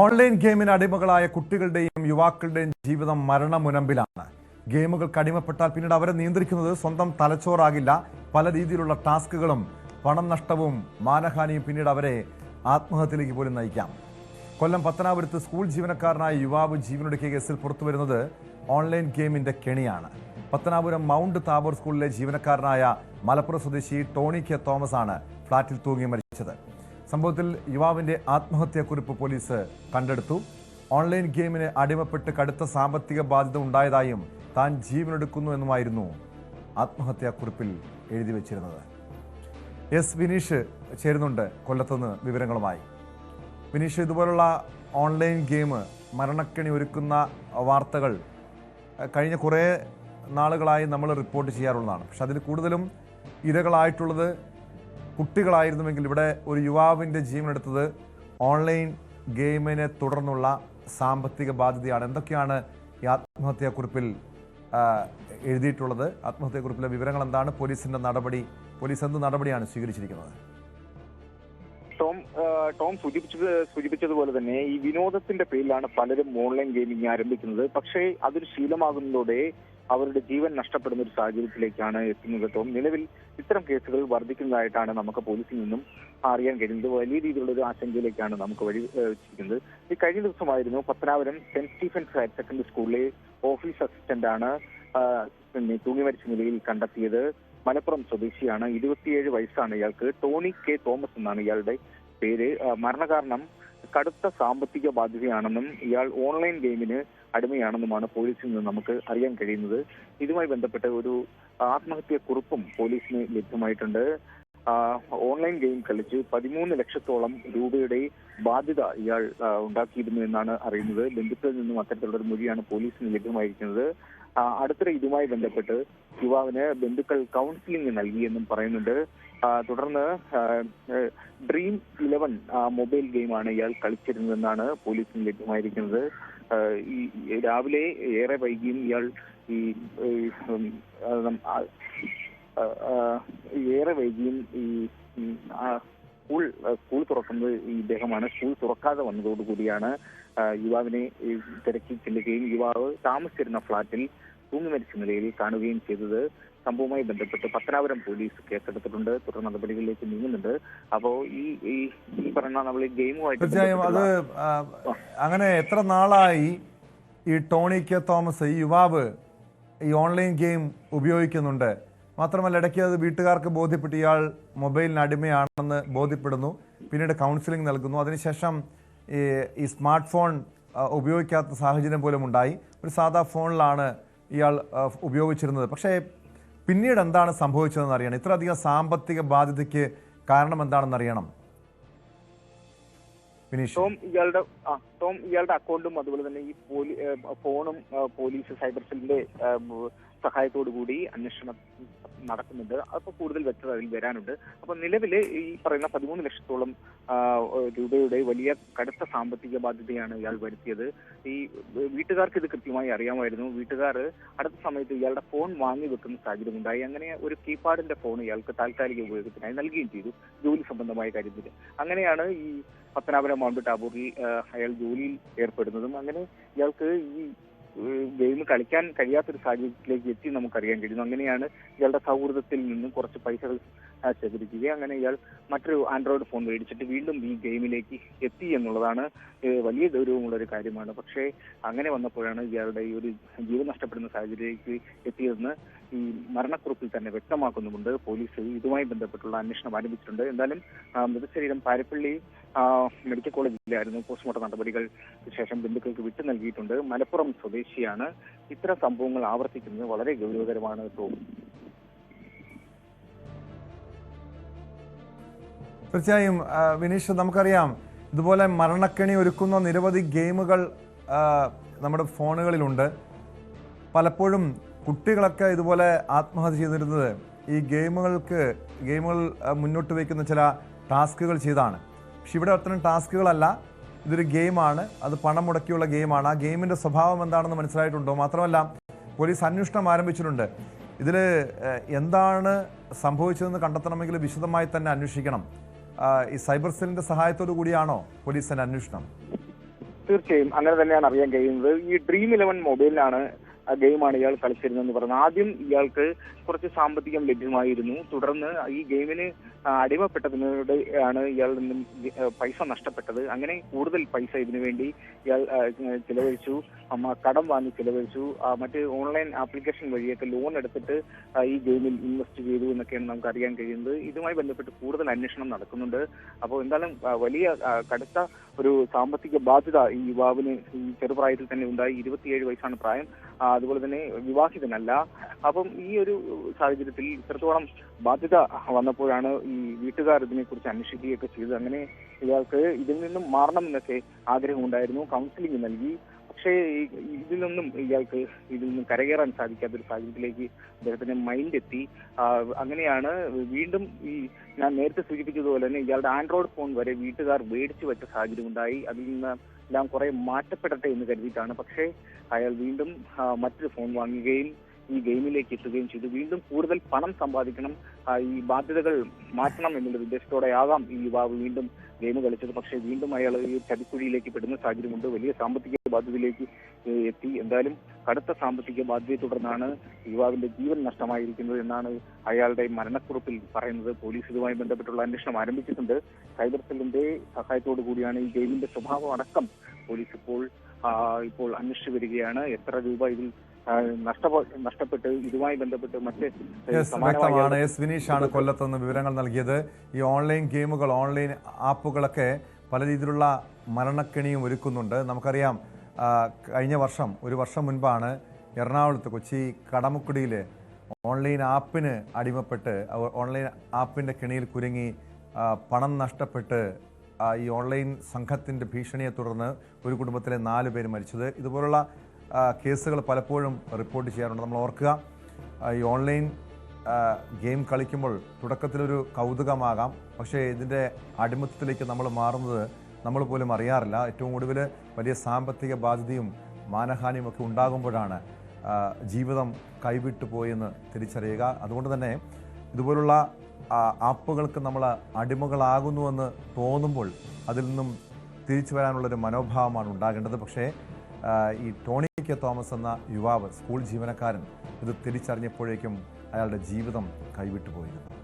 Online ഗെയിമിന് അടിമകളായ കുട്ടികളുടെയും യുവാക്കളുടെയും ജീവിതം മരണമുനമ്പിലാണ്. ഗെയിമുകൾ കടിമപ്പെട്ടാൽ പിന്നീട് അവരെ നിയന്ത്രിക്കുന്നത് സ്വന്തം തലച്ചോറാകില്ല. പല രീതിയിലുള്ള ടാസ്കുകളും പണം നഷ്ടവും മാനഹാനിയും പിന്നീട് അവരെ ആത്മഹത്യയിലേക്ക് പോലും നയിക്കാം. കൊല്ലം പത്തനാപുരത്ത് സ്കൂൾ ജീവനക്കാരനായ യുവാവ് ജീവനൊടുക്കിയ കേസിൽ പുറത്തുവരുന്നത് ഓൺലൈൻ ഗെയിമിന്റെ കെണിയാണ്. പത്തനാപുരം മൗണ്ട് താബോർ സ്കൂളിലെ ജീവനക്കാരനായ മലപ്പുറം സ്വദേശി ടോണി കെ തോമസ് ആണ് ഫ്ളാറ്റിൽ തൂങ്ങി മരിച്ചത്. സംഭവത്തിൽ യുവാവിന്റെ ആത്മഹത്യാക്കുറിപ്പ് പോലീസ് കണ്ടെടുത്തു. ഓൺലൈൻ ഗെയിമിന് അടിമപ്പെട്ട് കടുത്ത സാമ്പത്തിക ബാധ്യത ഉണ്ടായതായും താൻ ജീവനെടുക്കുന്നു എന്നുമായിരുന്നു ആത്മഹത്യാക്കുറിപ്പിൽ എഴുതി വച്ചിരുന്നത്. എസ് വിനീഷ് ചേരുന്നുണ്ട് കൊല്ലത്തുനിന്ന് വിവരങ്ങളുമായി. വിനീഷ് ഇതുപോലുള്ള ഓൺലൈൻ ഗെയിം മരണക്കെണി ഒരുക്കുന്ന വാർത്തകൾ കഴിഞ്ഞ കുറേ നാളുകളായി നമ്മൾ റിപ്പോർട്ട് ചെയ്യാറുള്ളതാണ്. പക്ഷെ അതിൽ കൂടുതലും ഇരകളായിട്ടുള്ളത് കുട്ടികളായിരുന്നുവെങ്കിൽ ഇവിടെ ഒരു യുവാവിന്റെ ജീവനെടുത്തത് ഓൺലൈൻ ഗെയിമിനെ തുടർന്നുള്ള സാമ്പത്തിക ബാധ്യതയാണ്. എന്തൊക്കെയാണ് ഈ ആത്മഹത്യാക്കുറിപ്പിൽ എഴുതിയിട്ടുള്ളത്? ആത്മഹത്യാക്കുറിപ്പിലെ വിവരങ്ങൾ എന്താണ്? പോലീസിന്റെ നടപടി പോലീസ് എന്ത് നടപടിയാണ് സ്വീകരിച്ചിരിക്കുന്നത്? ടോം ടോം സൂചിപ്പിച്ചത് സൂചിപ്പിച്ചതുപോലെ തന്നെ ഈ വിനോദത്തിന്റെ പേരിലാണ് പലരും ഓൺലൈൻ ഗെയിമിംഗ് ആരംഭിക്കുന്നത്. പക്ഷേ അതൊരു ശീലമാകുന്നതോടെ അവരുടെ ജീവൻ നഷ്ടപ്പെടുന്ന ഒരു സാഹചര്യത്തിലേക്കാണ് എത്തുന്നത് ടോം. നിലവിൽ ഇത്തരം കേസുകൾ വർദ്ധിക്കുന്നതായിട്ടാണ് നമുക്ക് പോലീസിൽ നിന്നും അറിയാൻ കഴിയുന്നത്. വലിയ രീതിയിലുള്ള ഒരു ആശങ്കയിലേക്കാണ് നമുക്ക് വഴി വെച്ചിരിക്കുന്നത് ഈ കഴിഞ്ഞ ദിവസമായിരുന്നു Pathanapuram Saint Stephen's higher secondary സ്കൂളിലെ ഓഫീസ് അസിസ്റ്റന്റ് ആണ് തൂങ്ങി മരിച്ച നിലയിൽ കണ്ടെത്തിയത്. മലപ്പുറം സ്വദേശിയാണ്. ഇരുപത്തിയേഴ് വയസ്സാണ് ഇയാൾക്ക്. ടോണി കെ തോമസ് എന്നാണ് ഇയാളുടെ പേര്. മരണകാരണം കടുത്ത സാമ്പത്തിക ബാധ്യതയാണെന്നും ഇയാൾ ഓൺലൈൻ ഗെയിമിന് അടിമയാണെന്നുമാണ് പോലീസിൽ നിന്ന് നമുക്ക് അറിയാൻ കഴിയുന്നത്. ഇതുമായി ബന്ധപ്പെട്ട് ഒരു ആത്മഹത്യ കുറിപ്പും പോലീസിന് ലഭ്യമായിട്ടുണ്ട്. ഓൺലൈൻ ഗെയിം കളിച്ച് പതിമൂന്ന് ലക്ഷത്തോളം രൂപയുടെ ബാധ്യത ഇയാൾ ഉണ്ടാക്കിയിരുന്നു എന്നാണ് അറിയുന്നത്. ബന്ധുക്കളിൽ നിന്നും അത്തരത്തിലുള്ള ഒരു മൊഴിയാണ് പോലീസിന് ലഭ്യമായിരിക്കുന്നത്. അടുത്തിടെ ഇതുമായി ബന്ധപ്പെട്ട് യുവാവിന് ബന്ധുക്കൾ കൗൺസിലിംഗ് നൽകിയെന്നും പറയുന്നുണ്ട്. തുടർന്ന് ഡ്രീം ഇലവൻ മൊബൈൽ ഗെയിമാണ് ഇയാൾ കളിച്ചിരുന്നതെന്നാണ് പോലീസിന് ലഭ്യമായിരിക്കുന്നത്. രാവിലെ ഏറെ വൈകിയും ഇയാൾ ഈ ഏറെ വൈകിയും ഈ സ്കൂൾ സ്കൂൾ തുറക്കുന്നത് ഈ ഇദ്ദേഹമാണ്. സ്കൂൾ തുറക്കാതെ വന്നതോടുകൂടിയാണ് യുവാവിനെ തിരക്കി ചെല്ലുകയും യുവാവ് താമസിച്ചിരുന്ന ഫ്ളാറ്റിൽ തൂങ്ങി മരിച്ച നിലയിൽ കാണുകയും ചെയ്തത്. സംഭവവുമായി ബന്ധപ്പെട്ട് പത്തനാപുരം പോലീസ് കേസെടുത്തിട്ടുണ്ട്. തുടർ നടപടികളിലേക്ക് നീങ്ങുന്നുണ്ട്. അപ്പോ ഈ ഈ പറഞ്ഞ നമ്മൾ ഈ ഗെയിമുമായിട്ട് തീർച്ചയായും അത് അങ്ങനെ എത്ര നാളായി ഈ ടോണി കെ തോമസ് ഈ യുവാവ് ഈ ഓൺലൈൻ ഗെയിം ഉപയോഗിക്കുന്നുണ്ട്. മാത്രമല്ല ഇടയ്ക്ക് അത് വീട്ടുകാർക്ക് ബോധ്യപ്പെട്ട് ഇയാൾ മൊബൈലിന് അടിമയാണെന്ന് ബോധ്യപ്പെടുന്നു. പിന്നീട് കൗൺസിലിംഗ് നൽകുന്നു. അതിനുശേഷം ഈ സ്മാർട്ട് ഫോൺ ഉപയോഗിക്കാത്ത സാഹചര്യം പോലും ഉണ്ടായി. ഒരു സാധാ ഫോണിലാണ് ഇയാൾ ഉപയോഗിച്ചിരുന്നത്. പക്ഷേ പിന്നീട് എന്താണ് സംഭവിച്ചതെന്ന് അറിയണം. ഇത്രയധികം സാമ്പത്തിക ബാധ്യതയ്ക്ക് കാരണം എന്താണെന്ന് അറിയണം. ടോം ഇയാളുടെ ടോം ഇയാളുടെ അക്കൗണ്ടും അതുപോലെ തന്നെ ഈ ഫോണും പോലീസ് സൈബർ സെല്ലിന്റെ സഹായത്തോടു കൂടി അന്വേഷണം നടക്കുന്നുണ്ട്. അപ്പൊ കൂടുതൽ വ്യക്തത അതിൽ വരാനുണ്ട്. അപ്പോൾ നിലവിൽ ഈ പറയുന്ന പതിമൂന്ന് ലക്ഷത്തോളം രൂപയുടെ വലിയ കടുത്ത സാമ്പത്തിക ബാധ്യതയാണ് ഇയാൾ വരുത്തിയത്. ഈ വീട്ടുകാർക്ക് ഇത് കൃത്യമായി അറിയാമായിരുന്നു. വീട്ടുകാർ അടുത്ത സമയത്ത് ഇയാളുടെ ഫോൺ വാങ്ങി വെക്കുന്ന സാഹചര്യം ഉണ്ടായി. അങ്ങനെ ഒരു കീപാഡിന്റെ ഫോൺ ഇയാൾക്ക് താൽക്കാലിക ഉപയോഗത്തിനായി നൽകുകയും ചെയ്തു. ജോലി സംബന്ധമായ കാര്യത്തിൽ. അങ്ങനെയാണ് ഈ പത്തനാപുരം മൗണ്ട് ടാബൂറിൽ അയാൾ ജോലിയിൽ ഏർപ്പെടുന്നതും. അങ്ങനെ ഇയാൾക്ക് ഈ ഗെയിം കളിക്കാൻ കഴിയാത്തൊരു സാഹചര്യത്തിലേക്ക് എത്തി നമുക്കറിയാൻ കഴിയുന്നു. അങ്ങനെയാണ് ഇയാളുടെ സൗഹൃദത്തിൽ നിന്നും കുറച്ച് പൈസകൾ ശേഖരിക്കുകയും അങ്ങനെ ഇയാൾ മറ്റൊരു ആൻഡ്രോയിഡ് ഫോൺ മേടിച്ചിട്ട് വീണ്ടും ഈ ഗെയിമിലേക്ക് എത്തി എന്നുള്ളതാണ് വലിയ ഗൗരവമുള്ള ഒരു കാര്യമാണ്. പക്ഷേ അങ്ങനെ വന്നപ്പോഴാണ് ഇയാളുടെ ഈ ഒരു ജീവൻ നഷ്ടപ്പെടുന്ന സാഹചര്യത്തിലേക്ക് എത്തിയതെന്ന് ഈ മരണക്കുറിപ്പിൽ തന്നെ വ്യക്തമാക്കുന്നുമുണ്ട്. പോലീസ് ഇതുമായി ബന്ധപ്പെട്ടുള്ള അന്വേഷണം ആരംഭിച്ചിട്ടുണ്ട്. എന്തായാലും മൃതശരീരം പാരപ്പള്ളി മെഡിക്കൽ കോളേജിലായിരുന്നു പോസ്റ്റ്മോർട്ടം നടപടികൾ ശേഷം ബന്ധുക്കൾക്ക് വിട്ടു നൽകിയിട്ടുണ്ട്. മലപ്പുറം സ്വദേശിയാണ്. ഇത്തരം സംഭവങ്ങൾ ആവർത്തിക്കുന്നത് വളരെ ഗൗരവകരമാണ് തോന്നുന്നു. തീർച്ചയായും വിനീഷ് നമുക്കറിയാം ഇതുപോലെ മരണക്കെണി ഒരുക്കുന്ന നിരവധി ഗെയിമുകൾ നമ്മുടെ ഫോണുകളിലുണ്ട്. പലപ്പോഴും കുട്ടികളൊക്കെ ഇതുപോലെ ആത്മഹത്യ ചെയ്തിരുന്നത് ഈ ഗെയിമുകൾക്ക് ഗെയിമുകൾ മുന്നോട്ട് വയ്ക്കുന്ന ചില ടാസ്കുകൾ ചെയ്താണ്. പക്ഷെ ഇവിടെ അത്തരം ടാസ്കുകളല്ല. ഇതൊരു ഗെയിമാണ്. അത് പണം മുടക്കിയുള്ള ഗെയിമാണ്. ആ ഗെയിമിന്റെ സ്വഭാവം എന്താണെന്ന് മനസ്സിലായിട്ടുണ്ടോ? മാത്രമല്ല പോലീസ് അന്വേഷണം ആരംഭിച്ചിട്ടുണ്ട്. ഇതിൽ എന്താണ് സംഭവിച്ചതെന്ന് കണ്ടെത്തണമെങ്കിൽ വിശദമായി തന്നെ അന്വേഷിക്കണം. ഈ സൈബർ സെല്ലിന്റെ സഹായത്തോടു കൂടിയാണോ പോലീസിന്റെ അന്വേഷണം? തീർച്ചയായും അങ്ങനെ തന്നെയാണ് അറിയാൻ കഴിയുന്നത്. ഈ ഡ്രീം ഇലവൻ മൊബൈലിലാണ് ഗെയിമാണ് ഇയാൾ കളിച്ചിരുന്നതെന്ന് പറഞ്ഞു ആദ്യം ഇയാൾക്ക് കുറച്ച് സാമ്പത്തികം ലഭ്യമായിരുന്നു. തുടർന്ന് ഈ ഗെയിമിന് അടിമപ്പെട്ടതിനോട് ആണ് ഇയാളിൽ നിന്നും പൈസ നഷ്ടപ്പെട്ടത്. അങ്ങനെ കൂടുതൽ പൈസ ഇതിനു വേണ്ടി ഇയാൾ ചിലവഴിച്ചു. അമ്മ കടം വാങ്ങി ചിലവഴിച്ചു. മറ്റ് ഓൺലൈൻ ആപ്ലിക്കേഷൻ വഴിയൊക്കെ ലോൺ എടുത്തിട്ട് ഈ ഗെയിമിൽ ഇൻവെസ്റ്റ് ചെയ്തു എന്നൊക്കെയാണ് നമുക്ക് അറിയാൻ കഴിയുന്നത്. ഇതുമായി ബന്ധപ്പെട്ട് കൂടുതൽ അന്വേഷണം നടക്കുന്നുണ്ട്. അപ്പോൾ എന്തായാലും വലിയ കടുത്ത ഒരു സാമ്പത്തിക ബാധ്യത ഈ യുവാവിന് ഈ ചെറുപ്രായത്തിൽ തന്നെ ഉണ്ടായി. ഇരുപത്തിയേഴ് വയസ്സാണ് പ്രായം. അതുപോലെ തന്നെ വിവാഹിതനല്ല. അപ്പം ഈ ഒരു സാഹചര്യത്തിൽ ഇത്രത്തോളം ബാധ്യത വന്നപ്പോഴാണ് ഈ വീട്ടുകാർ ഇതിനെ കുറിച്ച് അന്വേഷിക്കുകയൊക്കെ ചെയ്തത്. അങ്ങനെ ഇയാൾക്ക് ഇതിൽ നിന്നും മാറണമെന്നൊക്കെ ആഗ്രഹമുണ്ടായിരുന്നു. കൗൺസിലിംഗ് നൽകി. പക്ഷേ ഇതിൽ നിന്നും ഇയാൾക്ക് ഇതിൽ നിന്നും കരകയറാൻ സാധിക്കാത്ത ഒരു സാഹചര്യത്തിലേക്ക് അദ്ദേഹത്തിന്റെ മൈൻഡ് എത്തി. അങ്ങനെയാണ് വീണ്ടും ഈ ഞാൻ നേരത്തെ സൂചിപ്പിച്ചതുപോലെ തന്നെ ഇയാളുടെ ആൻഡ്രോയിഡ് ഫോൺ വരെ വീട്ടുകാർ മേടിച്ചു വെച്ച സാഹചര്യം ഉണ്ടായി അതിൽ നിന്ന് എല്ലാം കുറെ മാറ്റപ്പെടട്ടെ എന്ന് കരുതിയിട്ടാണ്. പക്ഷേ അയാൾ വീണ്ടും മറ്റൊരു ഫോൺ വാങ്ങുകയും ഈ ഗെയിമിലേക്ക് എത്തുകയും ചെയ്തു. വീണ്ടും കൂടുതൽ പണം സമ്പാദിക്കണം ഈ ബാധ്യതകൾ മാറ്റണം എന്നുള്ള ഉദ്ദേശത്തോടെ ആകാം ഈ യുവാവ് വീണ്ടും ഗെയിം കളിച്ചത്. പക്ഷേ വീണ്ടും അയാൾ ഈ ചതിക്കുഴിയിലേക്ക് പെടുന്ന സാഹചര്യമുണ്ട്. വലിയ സാമ്പത്തിക ബാധ്യതയിലേക്ക് എത്തി. എന്തായാലും കടുത്ത സാമ്പത്തിക ബാധ്യതയെ തുടർന്നാണ് യുവാവിന്റെ ജീവൻ നഷ്ടമായിരിക്കുന്നത് എന്നാണ് അയാളുടെ മരണക്കുറിപ്പിൽ പറയുന്നത്. പോലീസ് ഇതുമായി ബന്ധപ്പെട്ടുള്ള അന്വേഷണം ആരംഭിച്ചിട്ടുണ്ട്. സൈബർ സെല്ലിന്റെ സഹായത്തോടു കൂടിയാണ് ഈ ഗെയിമിന്റെ സ്വഭാവം അടക്കം പോലീസ് ഇപ്പോൾ ഇപ്പോൾ അന്വേഷിച്ചു വരികയാണ്. എത്ര രൂപ ഇതിൽ നഷ്ടപ്പെട്ട് ഇതുമായി ബന്ധപ്പെട്ട് മറ്റ് വ്യക്തമാണ്. എസ് വിനീഷാണ് കൊല്ലത്തുനിന്ന് വിവരങ്ങൾ നൽകിയത്. ഈ ഓൺലൈൻ ഗെയിമുകൾ ഓൺലൈൻ ആപ്പുകളൊക്കെ പല രീതിയിലുള്ള മരണക്കെണിയും ഒരുക്കുന്നുണ്ട്. നമുക്കറിയാം കഴിഞ്ഞ വർഷം ഒരു വർഷം മുൻപാണ് എറണാകുളത്ത് കൊച്ചി കടമുക്കുടിയിൽ ഓൺലൈൻ ആപ്പിന് അടിമപ്പെട്ട് ഓൺലൈൻ ആപ്പിന്റെ കിണിയിൽ കുരുങ്ങി പണം നഷ്ടപ്പെട്ട് ഈ ഓൺലൈൻ സംഘത്തിന്റെ ഭീഷണിയെ തുടർന്ന് ഒരു കുടുംബത്തിലെ നാല് പേര് മരിച്ചത്. ഇതുപോലുള്ള കേസുകൾ പലപ്പോഴും റിപ്പോർട്ട് ചെയ്യാറുണ്ട്. നമ്മൾ ഓർക്കുക ഈ ഓൺലൈൻ ഗെയിം കളിക്കുമ്പോൾ തുടക്കത്തിലൊരു കൗതുകമാകാം. പക്ഷേ ഇതിന്റെ അടിമത്തത്തിലേക്ക് നമ്മൾ മാറുന്നത് നമ്മൾ പോലും അറിയാറില്ല. ഏറ്റവും ഒടുവിൽ വലിയ സാമ്പത്തിക ബാധ്യതയും മാനഹാനിയും ഒക്കെ ഉണ്ടാകുമ്പോഴാണ് ജീവിതം കൈവിട്ടു പോയെന്ന് തിരിച്ചറിയുക. അതുകൊണ്ട് തന്നെ ഇതുപോലുള്ള ആപ്പുകൾക്ക് നമ്മൾ അടിമകളാകുന്നുവെന്ന് തോന്നുമ്പോൾ അതിൽ നിന്നും തിരിച്ചു വരാനുള്ളൊരു മനോഭാവമാണ് ഉണ്ടാകേണ്ടത്. പക്ഷേ ഈ ടോണി കെ തോമസ് എന്ന യുവാവ് സ്കൂൾ ജീവനക്കാരൻ ഇത് തിരിച്ചറിഞ്ഞപ്പോഴേക്കും അയാളുടെ ജീവിതം കൈവിട്ടു പോയിരുന്നു.